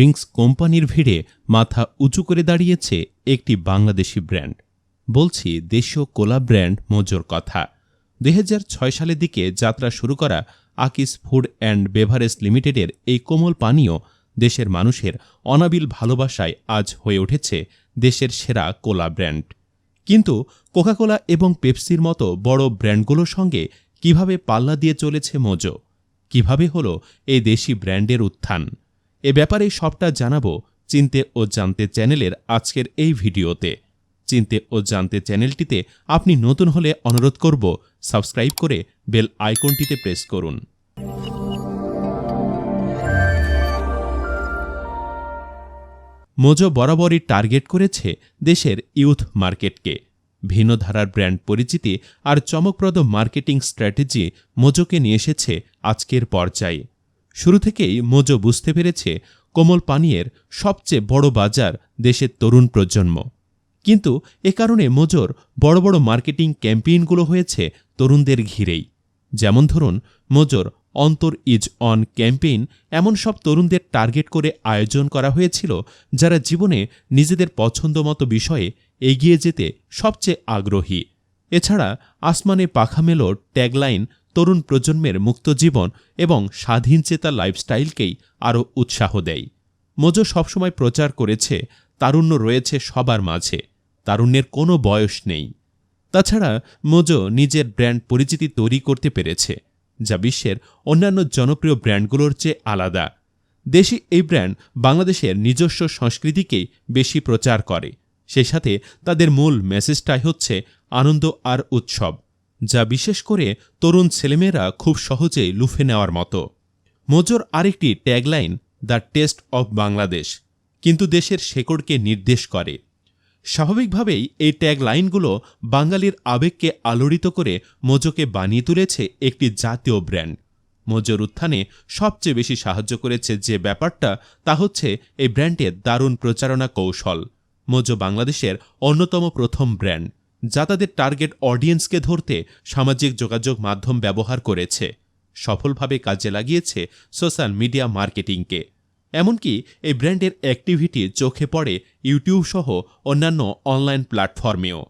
Drinks কোম্পানির ভিড়ে মাথা উঁচু করে দাঁড়িয়েছে একটি বাংলাদেশি ব্র্যান্ড। বলছি, দেশীয় কোলা ব্র্যান্ড মোজোর কথা। দুই হাজার ছয় সালের দিকে যাত্রা শুরু করা আকিস ফুড অ্যান্ড বেভারেজ লিমিটেডের এই কোমল পানীয় দেশের মানুষের অনাবিল ভালোবাসায় আজ হয়ে উঠেছে দেশের সেরা কোলা ব্র্যান্ড। কিন্তু কোকাকোলা এবং পেপসির মতো বড় ব্র্যান্ডগুলোর সঙ্গে কীভাবে পাল্লা দিয়ে চলেছে মোজো? কীভাবে হলো এই দেশি ব্র্যান্ডের উত্থান? এ ব্যাপারে সবটা জানাব চিনতে ও জানতে চ্যানেলের আজকের এই ভিডিওতে। চিনতে ও জানতে চ্যানেলটিতে আপনি নতুন হলে অনুরোধ করব সাবস্ক্রাইব করে বেল আইকনটিতে প্রেস করুন। মোজো বরাবরই টার্গেট করেছে দেশের ইউথ মার্কেটকে। ভিন্ন ধারার ব্র্যান্ড পরিচিতি আর চমকপ্রদ মার্কেটিং স্ট্র্যাটেজি মোজোকে নিয়ে এসেছে আজকের পর্যায়ে। শুরু থেকেই মোজো বুঝতে পেরেছে কোমল পানীয়ের সবচেয়ে বড় বাজার দেশের তরুণ প্রজন্ম। কিন্তু এ কারণে মোজোর বড় বড় মার্কেটিং ক্যাম্পেইনগুলো হয়েছে তরুণদের ঘিরেই। যেমন ধরুন, মোজোর অন্তর ইজ অন ক্যাম্পেইন এমন সব তরুণদের টার্গেট করে আয়োজন করা হয়েছিল যারা জীবনে নিজেদের পছন্দমতো বিষয়ে এগিয়ে যেতে সবচেয়ে আগ্রহী। এছাড়া আসমানে পাখা মেলো ট্যাগলাইন তরুণ প্রজন্মের মুক্ত জীবন এবং স্বাধীন চেতা লাইফস্টাইলকেই আরও উৎসাহ দেয়। মোজো সবসময় প্রচার করেছে, তারুণ্য রয়েছে সবার মাঝে, তারুণ্যের কোনো বয়স নেই। তাছাড়া মোজো নিজের ব্র্যান্ড পরিচিতি তৈরি করতে পেরেছে, যা বিশ্বের অন্যান্য জনপ্রিয় ব্র্যান্ডগুলোর চেয়ে আলাদা। দেশি এই ব্র্যান্ড বাংলাদেশের নিজস্ব সংস্কৃতিকেই বেশি প্রচার করে, সেই সাথে তাদের মূল মেসেজটাই হচ্ছে আনন্দ আর উৎসব। যা বিশেষ করে তরুণ ছেলেমেয়েরা খুব সহজেই লুফে নেওয়ার মতো। মোজোর আরেকটি tagline, the taste of Bangladesh কিন্তু দেশের শেকড়কে নির্দেশ করে। স্বাভাবিকভাবেই এই ট্যাগ লাইনগুলো বাঙালির আবেগকে আলোড়িত করে মোজোকে বানিয়ে তুলেছে একটি জাতীয় ব্র্যান্ড। মোজোর উত্থানে সবচেয়ে বেশি সাহায্য করেছে যে ব্যাপারটা, তা হচ্ছে এই ব্র্যান্ডের দারুণ প্রচারণা কৌশল। মোজো বাংলাদেশের অন্যতম প্রথম ব্র্যান্ড। যা তাদের টার্গেট অডিয়েন্সকে ধরতে সামাজিক যোগাযোগ মাধ্যম ব্যবহার করেছে। সফলভাবে কাজে লাগিয়েছে সোশ্যাল মিডিয়া মার্কেটিংকে এমনকি এই ব্র্যান্ডের অ্যাক্টিভিটি চোখে পড়ে ইউটিউব সহ অন্যান্য অনলাইন প্ল্যাটফর্মেও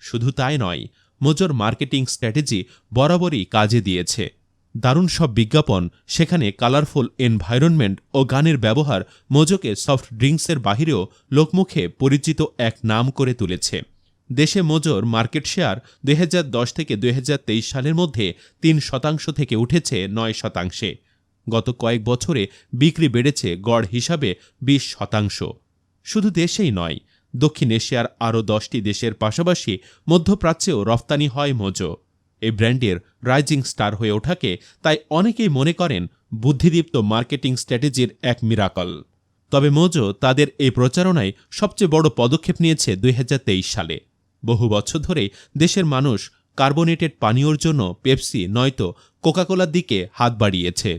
শুধু তাই নয় মোজোর মার্কেটিং স্ট্র্যাটেজি বরাবরই কাজে দিয়েছে। দারুণ সব বিজ্ঞাপন সেখানে কালারফুল এনভায়রনমেন্ট ও গানের ব্যবহার মোজোকে সফট ড্রিঙ্কসের বাহিরেও লোকমুখে পরিচিত এক নাম করে তুলেছে। দেশে মোজোর মার্কেট শেয়ার দুই হাজার দশ থেকে দুই হাজার তেইশ সালের মধ্যে তিন শতাংশ থেকে উঠেছে নয় শতাংশে। গত কয়েক বছরে বিক্রি বেড়েছে গড় হিসাবে ২০ শতাংশ। শুধু দেশেই নয়, দক্ষিণ এশিয়ার আরও দশটি দেশের পাশাপাশি মধ্যপ্রাচ্যেও রফতানি হয় মোজো। এই ব্র্যান্ডের রাইজিং স্টার হয়ে ওঠাকে তাই অনেকেই মনে করেন বুদ্ধিদীপ্ত মার্কেটিং স্ট্র্যাটেজির এক মিরাকল। তবে মোজো তাদের এই প্রচারণায় সবচেয়ে বড় পদক্ষেপ নিয়েছে দুই হাজার তেইশ সালে। বহু বছর ধরে দেশের মানুষ কার্বোনেটেড পানীয়র জন্য পেপসি, নয়তো কোকাকোলার দিকে হাত বাড়িয়েছে।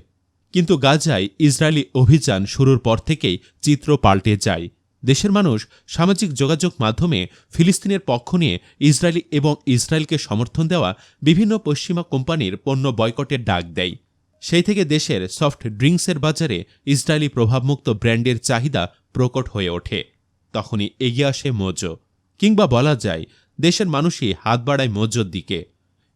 কিন্তু গাজায় ইসরায়েলি অভিযান শুরুর পর থেকেই চিত্র পাল্টে যায়। দেশের মানুষ সামাজিক যোগাযোগ মাধ্যমে ফিলিস্তিনের পক্ষ নিয়ে ইসরায়েলি এবং ইসরায়েলকে সমর্থন দেওয়া বিভিন্ন পশ্চিমা কোম্পানির পণ্য বয়কটের ডাক দেয়। সেই থেকে দেশের সফট ড্রিঙ্কসের বাজারে ইসরায়েলি প্রভাবমুক্ত ব্র্যান্ডের চাহিদা প্রকট হয়ে ওঠে। তখনই এগিয়ে আসে মোজো। কিংবা বলা যায়, দেশের মানুষই হাত বাড়ায় মোজোর দিকে।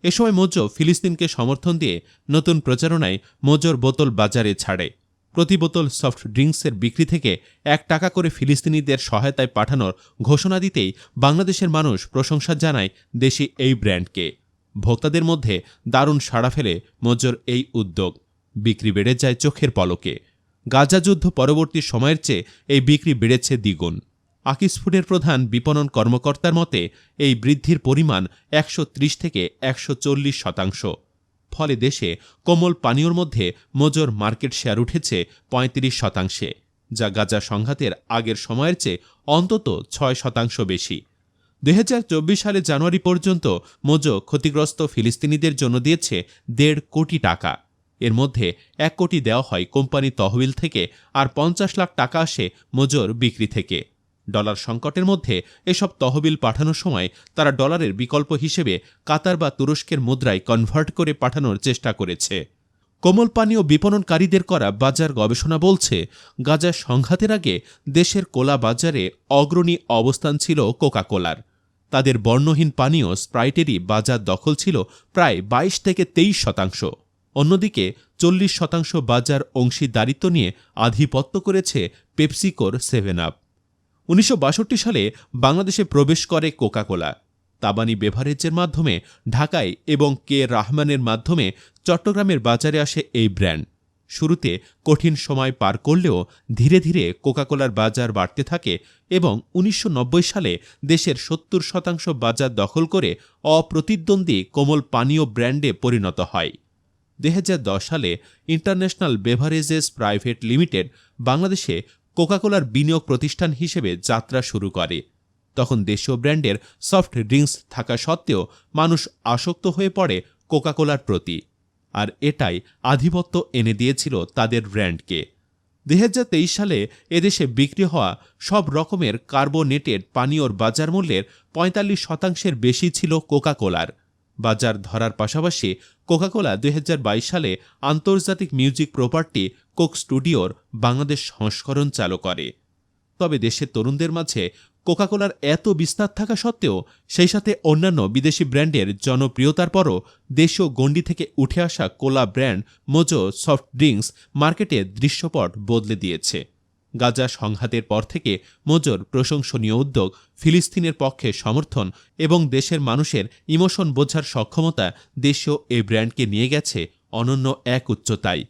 এ সময় মোজো ফিলিস্তিনকে সমর্থন দিয়ে নতুন প্রচারণায় মোজোর বোতল বাজারে ছাড়ে। প্রতি বোতল সফট ড্রিঙ্কসের বিক্রি থেকে এক টাকা করে ফিলিস্তিনিদের সহায়তায় পাঠানোর ঘোষণা দিতেই বাংলাদেশের মানুষ প্রশংসা জানায় দেশি এই ব্র্যান্ডকে। ভোক্তাদের মধ্যে দারুণ সাড়া ফেলে মোজোর এই উদ্যোগ। বিক্রি বেড়ে যায় চোখের পলকে। গাজা যুদ্ধ পরবর্তী সময়ের চেয়ে এই বিক্রি বেড়েছে দ্বিগুণ। আকিস ফুডের প্রধান বিপণন কর্মকর্তার মতে, এই বৃদ্ধির পরিমাণ একশো ত্রিশ থেকে একশো চল্লিশ শতাংশ। ফলে দেশে কোমল পানীয়র মধ্যে মোজোর মার্কেট শেয়ার উঠেছে ৩৫ শতাংশে, যা গাজা সংঘাতের আগের সময়ের চেয়ে অন্তত ছয় শতাংশ বেশি। দু হাজার চব্বিশ সালে জানুয়ারি পর্যন্ত মোজো ক্ষতিগ্রস্ত ফিলিস্তিনিদের জন্য দিয়েছে দেড় কোটি টাকা। এর মধ্যে এক কোটি দেওয়া হয় কোম্পানি তহবিল থেকে আর পঞ্চাশ লাখ টাকা আসে মোজোর বিক্রি থেকে। ডলার সংকটের মধ্যে এসব তহবিল পাঠানোর সময় তারা ডলারের বিকল্প হিসেবে কাতার বা তুরস্কের মুদ্রায় কনভার্ট করে পাঠানোর চেষ্টা করেছে। কোমল পানীয় বিপণনকারীদের করা বাজার গবেষণা বলছে, গাঁজা সংঘাতের আগে দেশের কোলা বাজারে অগ্রণী অবস্থান ছিল কোকা কোলার তাদের বর্ণহীন পানীয় স্প্রাইটেরই বাজার দখল ছিল প্রায় ২২ থেকে তেইশ শতাংশ। অন্যদিকে চল্লিশ শতাংশ বাজার অংশীদারিত্ব নিয়ে আধিপত্য করেছে পেপসিকোর সেভেন আপ। উনিশশো বাষট্টি সালে বাংলাদেশে প্রবেশ করে কোকা কোলা তাবানি বেভারেজের মাধ্যমে ঢাকায় এবং কে রাহমানের মাধ্যমে চট্টগ্রামের বাজারে আসে এই ব্র্যান্ড শুরুতে কঠিন সময় পার করলেও ধীরে ধীরে কোকাকোলার বাজার বাড়তে থাকে এবং উনিশশো নব্বই সালে দেশের সত্তর শতাংশ বাজার দখল করে অপ্রতিদ্বন্দ্বী কোমল পানীয় ব্র্যান্ডে পরিণত হয়। দু হাজার দশ সালে ইন্টারন্যাশনাল বেভারেজেস প্রাইভেট লিমিটেড বাংলাদেশে কোকাকোলার বিনিয়োগ প্রতিষ্ঠান হিসেবে যাত্রা শুরু করে। তখন দেশীয় ব্র্যান্ডের সফট ড্রিঙ্কস থাকা সত্ত্বেও মানুষ আসক্ত হয়ে পড়ে কোকাকোলার প্রতি। আর এটাই আধিপত্য এনে দিয়েছিল তাদের ব্র্যান্ডকে। দুই হাজার তেইশ সালে এদেশে বিক্রি হওয়া সব রকমের কার্বোনেটেড পানীয়র বাজার মূল্যের পঁয়তাল্লিশ শতাংশের বেশি ছিল কোকাকোলার। বাজার ধরার পাশাপাশি কোকাকোলা দুই হাজার বাইশ সালে আন্তর্জাতিক মিউজিক প্রপার্টি কোক স্টুডিওর বাংলাদেশ সংস্করণ চালু করে। তবে দেশের তরুণদের মাঝে কোকাকোলার এত বিস্তার থাকা সত্ত্বেও সেই সাথে অন্যান্য বিদেশি ব্র্যান্ডের জনপ্রিয়তার পরও দেশীয় গণ্ডি থেকে উঠে আসা cola brand Mojo soft drinks মার্কেটে দৃশ্যপট বদলে দিয়েছে। গাজা সংঘাতের পর থেকে মোজোর প্রশংসনীয় উদ্যোগ ফিলিস্তিনের পক্ষে সমর্থন এবং দেশের মানুষের ইমোশন বোঝার সক্ষমতা দেশীয় এই ব্র্যান্ডকে নিয়ে গেছে অনন্য এক উচ্চতায়।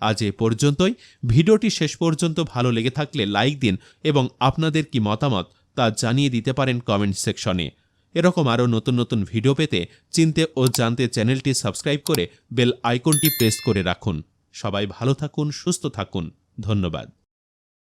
আজ এ পর্যন্তই। ভিডিওটি শেষ পর্যন্ত ভালো লেগে থাকলে লাইক দিন এবং আপনাদের কি মতামত তা জানিয়ে দিতে পারেন কমেন্ট সেকশনে এরকম আরও নতুন নতুন ভিডিও পেতে চিনতে ও জানতে চ্যানেলটি সাবস্ক্রাইব করে বেল আইকনটি প্রেস করে রাখুন। সবাই ভালো থাকুন, সুস্থ থাকুন। ধন্যবাদ।